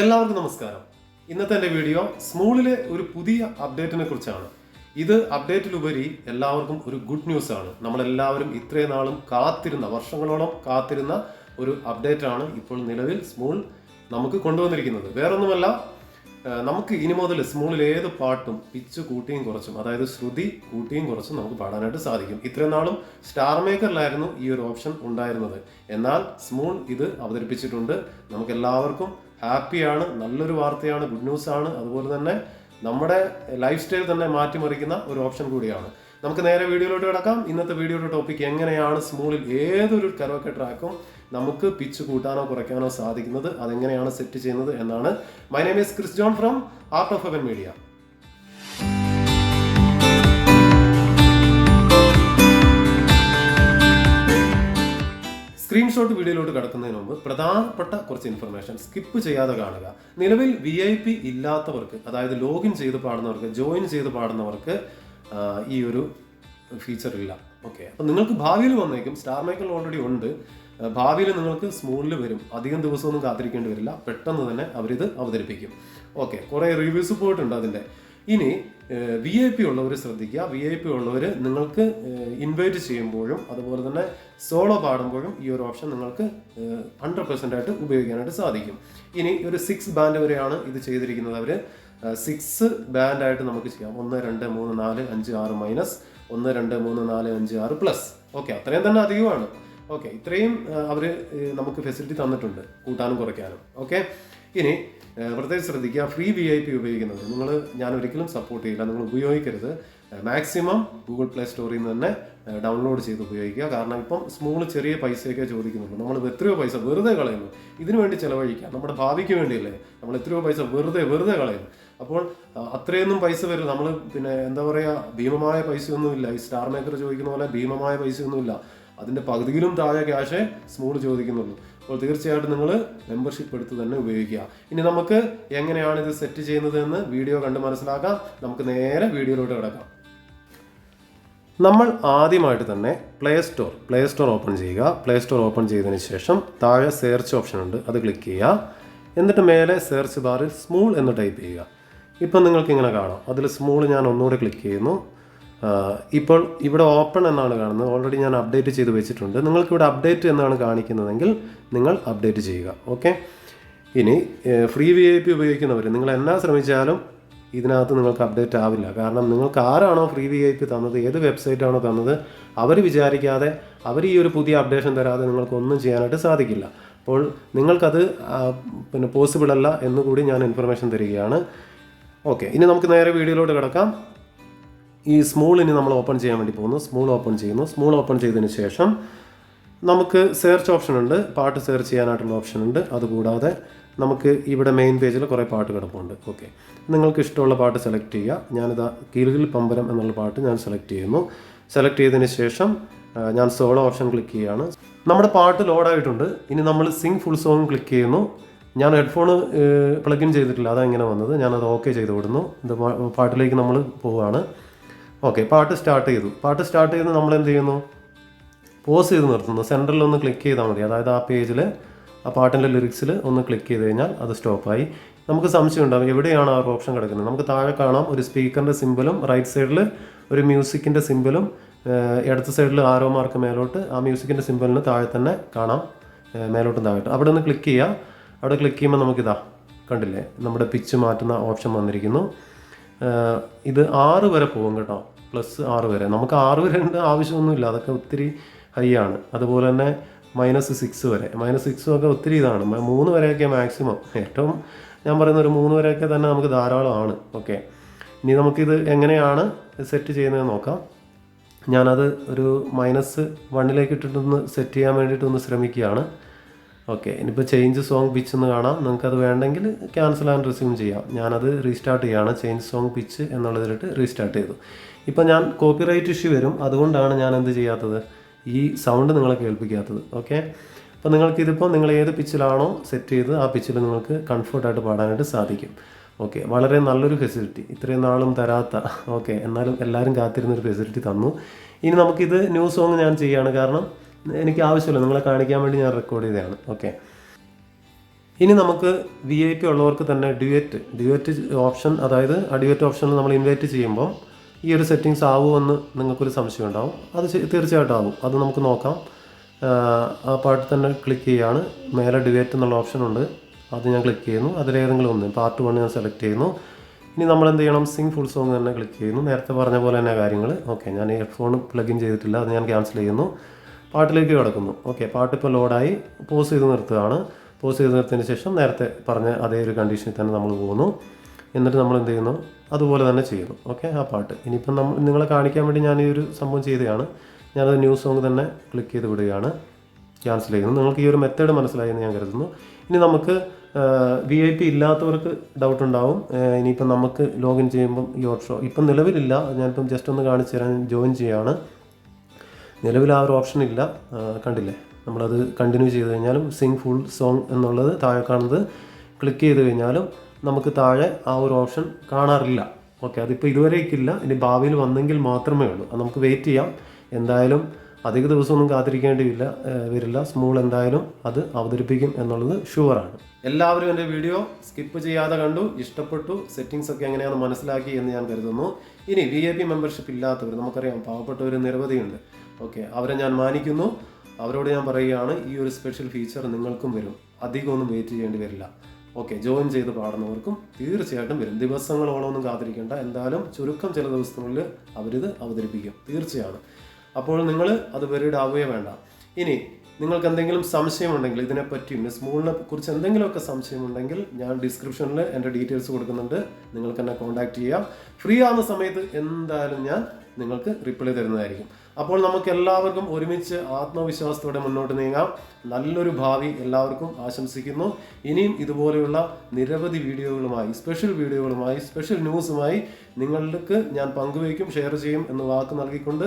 എല്ലാവർക്കും നമസ്കാരം. ഇന്നത്തെ എന്റെ വീഡിയോ സ്മൂളിലെ ഒരു പുതിയ അപ്ഡേറ്റിനെ കുറിച്ചാണ്. ഇത് അപ്ഡേറ്റിലുപരി എല്ലാവർക്കും ഒരു ഗുഡ് ന്യൂസ് ആണ് നമ്മളെല്ലാവരും ഇത്രയും നാളും കാത്തിരുന്ന വർഷങ്ങളോളം കാത്തിരുന്ന ഒരു അപ്ഡേറ്റാണ് ഇപ്പോൾ നിലവിൽ സ്മൂൾ നമുക്ക് കൊണ്ടുവന്നിരിക്കുന്നത്. വേറൊന്നുമല്ല നമുക്ക് ഇനി മുതൽ സ്മൂളിൽ ഏത് പാട്ടും പിച്ച് കൂട്ടിയും കുറച്ചും അതായത് ശ്രുതി കൂട്ടിയും കുറച്ചും നമുക്ക് പാടാനായിട്ട് സാധിക്കും. ഇത്രയും നാളും സ്റ്റാർ മേക്കറിലായിരുന്നു ഈ ഒരു ഓപ്ഷൻ ഉണ്ടായിരുന്നത്. എന്നാൽ സ്മൂൾ ഇത് അവതരിപ്പിച്ചിട്ടുണ്ട്. നമുക്ക് എല്ലാവർക്കും ഹാപ്പിയാണ് നല്ലൊരു വാർത്തയാണ് ഗുഡ് ന്യൂസ് ആണ്. അതുപോലെ തന്നെ നമ്മുടെ ലൈഫ് സ്റ്റൈൽ തന്നെ മാറ്റിമറിക്കുന്ന ഒരു ഓപ്ഷൻ കൂടിയാണ്. നമുക്ക് നേരെ വീഡിയോയിലോട്ട് കിടക്കാം. ഇന്നത്തെ വീഡിയോയുടെ ടോപ്പിക് എങ്ങനെയാണ് സ്മൂളിൽ ഏതൊരു കരോക്കെ ട്രാക്കും നമുക്ക് പിച്ച് കൂട്ടാനോ കുറയ്ക്കാനോ സാധിക്കുന്നത്? അതെങ്ങനെയാണ് സെറ്റ് ചെയ്യുന്നത് എന്നാണ്. My name is Chris John from art of even media screenshot വീഡിയോയിലോട്ട് കടക്കുന്നതിന് മുമ്പ് പ്രധാനപ്പെട്ട കുറച്ച് ഇൻഫർമേഷൻ സ്കിപ്പ് ചെയ്യാതെ കാണുക. നിലവിൽ വി ഐ പി ഇല്ലാത്തവർക്ക് അതായത് ലോഗിൻ ചെയ്ത് പാടുന്നവർക്ക് ജോയിൻ ചെയ്ത് പാടുന്നവർക്ക് ഈ ഒരു ഫീച്ചർ ഇല്ല. ഓക്കെ അപ്പം നിങ്ങൾക്ക് ഭാവിയിൽ വന്നേക്കും സ്റ്റാർ മേക്കൽ ഓൾറെഡി ഉണ്ട്. ഭാവിയിൽ നിങ്ങൾക്ക് സ്മൂണിൽ വരും. അധികം ദിവസമൊന്നും കാത്തിരിക്കേണ്ടി വരില്ല. പെട്ടെന്ന് തന്നെ അവരിത് അവതരിപ്പിക്കും. ഓക്കെ കുറേ റിവ്യൂസ് പോയിട്ടുണ്ട് അതിന്റെ. ഇനി വി ഐ പി ഉള്ളവർ ശ്രദ്ധിക്കുക. വി ഐ പി ഉള്ളവർ നിങ്ങൾക്ക് ഇൻവൈറ്റ് ചെയ്യുമ്പോഴും അതുപോലെ തന്നെ സോളോ പാടുമ്പോഴും ഈ ഒരു ഓപ്ഷൻ നിങ്ങൾക്ക് ഹൺഡ്രഡ് പെർസെന്റ് ആയിട്ട് ഉപയോഗിക്കാനായിട്ട് സാധിക്കും. ഇനി ഒരു സിക്സ് ബാൻഡ് വരെയാണ് ഇത് ചെയ്തിരിക്കുന്നത് അവർ സിക്സ് ബാൻഡായിട്ട് നമുക്ക് ചെയ്യാം. ഒന്ന് രണ്ട് മൂന്ന് നാല് അഞ്ച് ആറ് മൈനസ് ഒന്ന് രണ്ട് മൂന്ന് നാല് അഞ്ച് ആറ് പ്ലസ് ഓക്കെ അത്രയും തന്നെ അധികമാണ്. ഓക്കെ ഇത്രയും അവർ നമുക്ക് ഫെസിലിറ്റി തന്നിട്ടുണ്ട് കൂട്ടാനും കുറയ്ക്കാനും. ഓക്കെ ഇനി പ്രത്യേകിച്ച് പ്രത്യേകം ശ്രദ്ധിക്കുക ഫ്രീ വി ഐ പി ഉപയോഗിക്കുന്നത്. നിങ്ങൾ ഞാൻ ഒരിക്കലും സപ്പോർട്ട് ചെയ്യില്ല നിങ്ങൾ ഉപയോഗിക്കരുത്. മാക്സിമം ഗൂഗിൾ പ്ലേ സ്റ്റോറിൽ നിന്ന് തന്നെ ഡൗൺലോഡ് ചെയ്ത് ഉപയോഗിക്കുക. കാരണം ഇപ്പം സ്മൂൾ ചെറിയ പൈസയൊക്കെ ചോദിക്കുന്നുള്ളൂ നമ്മൾ എത്രയോ പൈസ വെറുതെ കളയുന്നു. ഇതിനു വേണ്ടി ചിലവഴിക്കുക. നമ്മുടെ ഭാവിക്ക് വേണ്ടിയല്ലേ? നമ്മൾ എത്രയോ പൈസ വെറുതെ വെറുതെ കളയുന്നു. അപ്പോൾ അത്രയൊന്നും പൈസ വരും നമ്മൾ പിന്നെ എന്താ പറയുക ഭീമമായ പൈസയൊന്നുമില്ല. ഈ സ്റ്റാർ മേക്കർ ചോദിക്കുന്ന പോലെ ഭീമമായ പൈസയൊന്നുമില്ല. അതിന്റെ പകുതിയിലും താഴെ ക്യാഷേ സ്മൂൾ ചോദിക്കുന്നുള്ളൂ. അപ്പോൾ തീർച്ചയായിട്ടും നിങ്ങൾ മെമ്പർഷിപ്പ് എടുത്ത് തന്നെ ഉപയോഗിക്കുക. ഇനി നമുക്ക് എങ്ങനെയാണ് ഇത് സെറ്റ് ചെയ്യുന്നതെന്ന് വീഡിയോ കണ്ട് മനസ്സിലാക്കാം. നമുക്ക് നേരെ വീഡിയോയിലോട്ട് കിടക്കാം. നമ്മൾ ആദ്യമായിട്ട് തന്നെ play store play store open ചെയ്യുക. പ്ലേ സ്റ്റോർ ഓപ്പൺ ചെയ്തതിന് ശേഷം താഴെ സെർച്ച് ഓപ്ഷൻ ഉണ്ട്. അത് ക്ലിക്ക് ചെയ്യുക. എന്നിട്ട് മേലെ സെർച്ച് ബാറിൽ സ്മൂൾ എന്ന് ടൈപ്പ് ചെയ്യുക. ഇപ്പം നിങ്ങൾക്ക് ഇങ്ങനെ കാണാം. അതിൽ സ്മൂൾ ഞാൻ ഒന്നുകൂടെ ക്ലിക്ക് ചെയ്യുന്നു. ഇപ്പോൾ ഇവിടെ ഓപ്പൺ എന്നാണ് കാണുന്നത്. ഓൾറെഡി ഞാൻ അപ്ഡേറ്റ് ചെയ്ത് വെച്ചിട്ടുണ്ട്. നിങ്ങൾക്ക് ഇവിടെ അപ്ഡേറ്റ് എന്നാണ് കാണിക്കുന്നതെങ്കിൽ നിങ്ങൾ അപ്ഡേറ്റ് ചെയ്യുക. ഓക്കെ ഇനി ഫ്രീ വി ഐ പി ഉപയോഗിക്കുന്നവർ നിങ്ങൾ എന്നാ ശ്രമിച്ചാലും ഇതിനകത്ത് നിങ്ങൾക്ക് അപ്ഡേറ്റ് ആവില്ല. കാരണം നിങ്ങൾക്ക് ആരാണോ ഫ്രീ വി ഐ പി തന്നത് ഏത് വെബ്സൈറ്റാണോ തന്നത് അവർ വിചാരിക്കാതെ അവർ ഈ ഒരു പുതിയ അപ്ഡേഷൻ തരാതെ നിങ്ങൾക്കൊന്നും ചെയ്യാനായിട്ട് സാധിക്കില്ല. അപ്പോൾ നിങ്ങൾക്കത് പിന്നെ പോസിബിൾ അല്ല എന്നുകൂടി ഞാൻ ഇൻഫർമേഷൻ തരികയാണ്. ഓക്കെ ഇനി നമുക്ക് നേരെ വീഡിയോയിലോട്ട് കിടക്കാം. ഈ സ്മൂൾ ഇനി നമ്മൾ ഓപ്പൺ ചെയ്യാൻ വേണ്ടി പോകുന്നു. സ്മൂൾ ഓപ്പൺ ചെയ്യുന്നു. സ്മൂൾ ഓപ്പൺ ചെയ്തതിന് ശേഷം നമുക്ക് സെർച്ച് ഓപ്ഷൻ ഉണ്ട്. പാട്ട് സെർച്ച് ചെയ്യാനായിട്ടുള്ള ഓപ്ഷൻ ഉണ്ട്. അതുകൂടാതെ നമുക്ക് ഇവിടെ മെയിൻ പേജിൽ കുറേ പാട്ട് കിടപ്പുണ്ട്. ഓക്കെ നിങ്ങൾക്ക് ഇഷ്ടമുള്ള പാട്ട് സെലക്ട് ചെയ്യുക. ഞാനിതാ കീഴുകിൽ പമ്പരം എന്നുള്ള പാട്ട് ഞാൻ സെലക്ട് ചെയ്യുന്നു. സെലക്ട് ചെയ്തതിന് ശേഷം ഞാൻ സോളോ ഓപ്ഷൻ ക്ലിക്ക് ചെയ്യുകയാണ്. നമ്മുടെ പാട്ട് ലോഡായിട്ടുണ്ട് ഇനി നമ്മൾ സിംഗ് ഫുൾ സോങ് ക്ലിക്ക് ചെയ്യുന്നു. ഞാൻ ഹെഡ്ഫോൺ പ്ലഗിൻ ചെയ്തിട്ടില്ല. അതാ ഇങ്ങനെ വന്നത്. ഞാനത് ഓക്കെ ചെയ്ത് വിടുന്നു. ഇത് പാട്ടിലേക്ക് നമ്മൾ പോവുകയാണ് ഓക്കെ പാട്ട് സ്റ്റാർട്ട് ചെയ്തു. പാട്ട് സ്റ്റാർട്ട് ചെയ്ത് നമ്മൾ എന്ത് ചെയ്യുന്നു? പോസ് ചെയ്ത് നിർത്തുന്നു. സെന്ററിൽ ഒന്ന് ക്ലിക്ക് ചെയ്താൽ മതി. അതായത് ആ പേജിൽ ആ പാട്ടിന്റെ ലിറിക്സിൽ ഒന്ന് ക്ലിക്ക് ചെയ്ത് കഴിഞ്ഞാൽ അത് സ്റ്റോപ്പായി നമുക്ക് സംശയം ഉണ്ടാവും. എവിടെയാണ് ആ ഒരു ഓപ്ഷൻ കിടക്കുന്നത്? നമുക്ക് താഴെ കാണാം. ഒരു സ്പീക്കറിന്റെ സിമ്പിളും റൈറ്റ് സൈഡിൽ ഒരു മ്യൂസിക്കിന്റെ സിമ്പിളും ഇടത്ത് സൈഡിൽ ആരോ മാർക്ക് മേലോട്ട് ആ മ്യൂസിക്കിന്റെ സിമ്പിളിന് താഴെ തന്നെ കാണാം. മേലോട്ടും താഴോട്ട്. അവിടെ ഒന്ന് ക്ലിക്ക് ചെയ്യുക അവിടെ ക്ലിക്ക് ചെയ്യുമ്പോൾ നമുക്കിതാ കണ്ടില്ലേ? നമ്മുടെ പിച്ച് മാറ്റുന്ന ഓപ്ഷൻ വന്നിരിക്കുന്നു. ഇത് ആറ് വരെ പോകും കേട്ടോ. പ്ലസ് ആറ് വരെ. നമുക്ക് ആറ് വരെ ഉണ്ട് ആവശ്യമൊന്നുമില്ല. അതൊക്കെ ഒത്തിരി ഹൈ ആണ്. അതുപോലെ തന്നെ മൈനസ് സിക്സ് വരെ. മൈനസ് സിക്സും ഒക്കെ ഒത്തിരി ഇതാണ്. മൂന്ന് വരെയൊക്കെ മാക്സിമം ഏറ്റവും ഞാൻ പറയുന്ന ഒരു മൂന്ന് വരെയൊക്കെ തന്നെ നമുക്ക് ധാരാളമാണ് ഓക്കെ ഇനി നമുക്കിത് എങ്ങനെയാണ് സെറ്റ് ചെയ്യുന്നത് നോക്കാം. ഞാനത് ഒരു മൈനസ് വണ്ണിലേക്ക് ഇട്ടിട്ടൊന്ന് സെറ്റ് ചെയ്യാൻ വേണ്ടിയിട്ടൊന്ന് ശ്രമിക്കുകയാണ്. ഓക്കെ ഇനിയിപ്പോൾ ചേഞ്ച് സോങ് പിച്ച് എന്ന് കാണാം. നിങ്ങൾക്കത് വേണ്ടെങ്കിൽ ക്യാൻസൽ ആൻഡ് റിസ്യൂം ചെയ്യാം. ഞാനത് റീസ്റ്റാർട്ട് ചെയ്യുകയാണ് ചേഞ്ച് സോങ് പിച്ച് എന്നുള്ളതിലിട്ട് റീസ്റ്റാർട്ട് ചെയ്തു. ഇപ്പോൾ ഞാൻ കോപ്പിറൈറ്റ് ഇഷ്യൂ വരും. അതുകൊണ്ടാണ് ഞാൻ എന്ത് ചെയ്യാത്തത്? ഈ സൗണ്ട് നിങ്ങളെ കേൾപ്പിക്കാത്തത്. ഓക്കെ? അപ്പോൾ നിങ്ങൾക്ക് ഇതിപ്പോൾ നിങ്ങൾ ഏത് പിച്ചിലാണോ സെറ്റ് ചെയ്ത് ആ പിച്ചിൽ നിങ്ങൾക്ക് കംഫർട്ടായിട്ട് പാടാനായിട്ട് സാധിക്കും. ഓക്കെ വളരെ നല്ലൊരു ഫെസിലിറ്റി ഇത്രയും നാളും തരാത്ത ഓക്കെ എന്നാലും എല്ലാവരും കാത്തിരുന്നൊരു ഫെസിലിറ്റി തന്നു. ഇനി നമുക്കിത് ന്യൂ സോങ് ഞാൻ ചെയ്യുകയാണ് കാരണം എനിക്ക് ആവശ്യമില്ല. നിങ്ങളെ കാണിക്കാൻ വേണ്ടി ഞാൻ റെക്കോർഡ് ചെയ്തതാണ്. ഓക്കെ ഇനി നമുക്ക് വി ഐ പി ഉള്ളവർക്ക് തന്നെ ഡ്യുവറ്റ് ഡ്യുവറ്റ് ഓപ്ഷൻ അതായത് ആ ഡ്യുവറ്റ് ഓപ്ഷനിൽ നമ്മൾ ഇൻവൈറ്റ് ചെയ്യുമ്പോൾ ഈ ഒരു സെറ്റിങ്സ് ആവുമെന്ന് നിങ്ങൾക്കൊരു സംശയം ഉണ്ടാവും. അത് തീർച്ചയായിട്ടും ആവും അത് നമുക്ക് നോക്കാം. ആ പാട്ട് തന്നെ ക്ലിക്ക് ചെയ്യുകയാണ് മേലെ ഡിവേറ്റ് എന്നുള്ള ഓപ്ഷൻ ഉണ്ട്. അത് ഞാൻ ക്ലിക്ക് ചെയ്യുന്നു. അതിലേതെങ്കിലും ഒന്ന്. പാർട്ട് വൺ ഞാൻ സെലക്ട് ചെയ്യുന്നു. ഇനി നമ്മൾ എന്ത് ചെയ്യണം? സിംഗ് ഫുൾ സോങ് തന്നെ ക്ലിക്ക് ചെയ്യുന്നു. നേരത്തെ പറഞ്ഞ പോലെ തന്നെ കാര്യങ്ങൾ ഓക്കെ ഞാൻ ഹെഡ്ഫോൺ പ്ലഗിൻ ചെയ്തിട്ടില്ല. അത് ഞാൻ ക്യാൻസൽ ചെയ്യുന്നു. പാട്ടിലേക്ക് കിടക്കുന്നു. ഓക്കെ പാട്ട് ഇപ്പോൾ ലോഡായി. പോസ് ചെയ്ത് നിർത്തുകയാണ്. പോസ് ചെയ്ത് നിർത്തിയതിന് ശേഷം നേരത്തെ പറഞ്ഞ അതേ ഒരു കണ്ടീഷനിൽ തന്നെ നമ്മൾ പോകുന്നു. എന്നിട്ട് നമ്മൾ എന്ത് ചെയ്യുന്നു? അതുപോലെ തന്നെ ചെയ്യുന്നു. ഓക്കെ ആ പാട്ട്. ഇനിയിപ്പം നമ്മൾ നിങ്ങളെ കാണിക്കാൻ വേണ്ടി ഞാൻ ഈ ഒരു സംഭവം ചെയ്തതാണ്. ഞാനത് ന്യൂ സോങ് തന്നെ ക്ലിക്ക് ചെയ്ത് വിടുകയാണ്. ക്യാൻസൽ ചെയ്യുന്നു. നിങ്ങൾക്ക് ഈ ഒരു മെത്തേഡ് മനസ്സിലായി എന്ന് ഞാൻ കരുതുന്നു. ഇനി നമുക്ക് വി ഐ പി ഇല്ലാത്തവർക്ക് ഡൗട്ട് ഉണ്ടാവും. ഇനിയിപ്പം നമുക്ക് ലോഗിൻ ചെയ്യുമ്പം ഈ ഓപ്ഷൻ ഇപ്പം നിലവിലില്ല. ഞാനിപ്പം ജസ്റ്റ് ഒന്ന് കാണിച്ചു തരാൻ ജോയിൻ ചെയ്യുകയാണ് നിലവിൽ ആ ഒരു ഓപ്ഷൻ ഇല്ല. കണ്ടില്ലേ? നമ്മളത് കണ്ടിന്യൂ ചെയ്ത് കഴിഞ്ഞാലും സിംഗ് ഫുൾ സോങ് എന്നുള്ളത് താഴെ കാണുന്നത് ക്ലിക്ക് ചെയ്ത് കഴിഞ്ഞാലും നമുക്ക് താഴെ ആ ഒരു ഓപ്ഷൻ കാണാറില്ല. ഓക്കെ അതിപ്പോൾ ഇതുവരേക്കില്ല. ഇനി ഭാവിയിൽ വന്നെങ്കിൽ മാത്രമേ ഉള്ളൂ. അത് നമുക്ക് വെയിറ്റ് ചെയ്യാം. എന്തായാലും അധിക ദിവസമൊന്നും കാത്തിരിക്കേണ്ടിയില്ല വരില്ല. സ്മൂൾ എന്തായാലും അത് അവതരിപ്പിക്കും എന്നുള്ളത് ഷുവറാണ് എല്ലാവരും എന്റെ വീഡിയോ സ്കിപ്പ് ചെയ്യാതെ കണ്ടു. ഇഷ്ടപ്പെട്ടു. സെറ്റിങ്സ് ഒക്കെ എങ്ങനെയാണ് മനസ്സിലാക്കി എന്ന് ഞാൻ കരുതുന്നു. ഇനി വി ഐ പി മെമ്പർഷിപ്പ് ഇല്ലാത്തവർ നമുക്കറിയാം പാവപ്പെട്ടവർ നിരവധിയുണ്ട്. ഓക്കെ അവരെ ഞാൻ മാനിക്കുന്നു. അവരോട് ഞാൻ പറയുകയാണ് ഈ ഒരു സ്പെഷ്യൽ ഫീച്ചർ നിങ്ങൾക്കും വരും. അധികമൊന്നും വെയിറ്റ് ചെയ്യേണ്ടി വരില്ല. ഓക്കെ ജോയിൻ ചെയ്ത് പാടുന്നവർക്കും തീർച്ചയായിട്ടും വരും. ദിവസങ്ങളോളം ഒന്നും കാത്തിരിക്കേണ്ട. എന്തായാലും ചുരുക്കം ചില ദിവസങ്ങളിൽ അവരിത് അവതരിപ്പിക്കും. തീർച്ചയാണ്. അപ്പോൾ നിങ്ങൾ അത് വെറിഡ് ആവുകയേ വേണ്ട. ഇനി നിങ്ങൾക്ക് എന്തെങ്കിലും സംശയമുണ്ടെങ്കിൽ ഇതിനെപ്പറ്റി സ്മൂളിനെ കുറിച്ച് എന്തെങ്കിലുമൊക്കെ സംശയമുണ്ടെങ്കിൽ ഞാൻ ഡിസ്ക്രിപ്ഷനിൽ എന്റെ ഡീറ്റെയിൽസ് കൊടുക്കുന്നുണ്ട്. നിങ്ങൾക്ക് എന്നെ കോൺടാക്ട് ചെയ്യാം. ഫ്രീ ആവുന്ന സമയത്ത് എന്തായാലും ഞാൻ നിങ്ങൾക്ക് റിപ്ലൈ തരുന്നതായിരിക്കും. അപ്പോൾ നമുക്ക് എല്ലാവർക്കും ഒരുമിച്ച് ആത്മവിശ്വാസത്തോടെ മുന്നോട്ട് നീങ്ങാം. നല്ലൊരു ഭാവി എല്ലാവർക്കും ആശംസിക്കുന്നു. ഇനിയും ഇതുപോലെയുള്ള നിരവധി വീഡിയോകളുമായി സ്പെഷ്യൽ വീഡിയോകളുമായി സ്പെഷ്യൽ ന്യൂസുമായി നിങ്ങൾക്ക് ഞാൻ പങ്കുവയ്ക്കും ഷെയർ ചെയ്യും എന്ന് വാക്ക് നൽകിക്കൊണ്ട്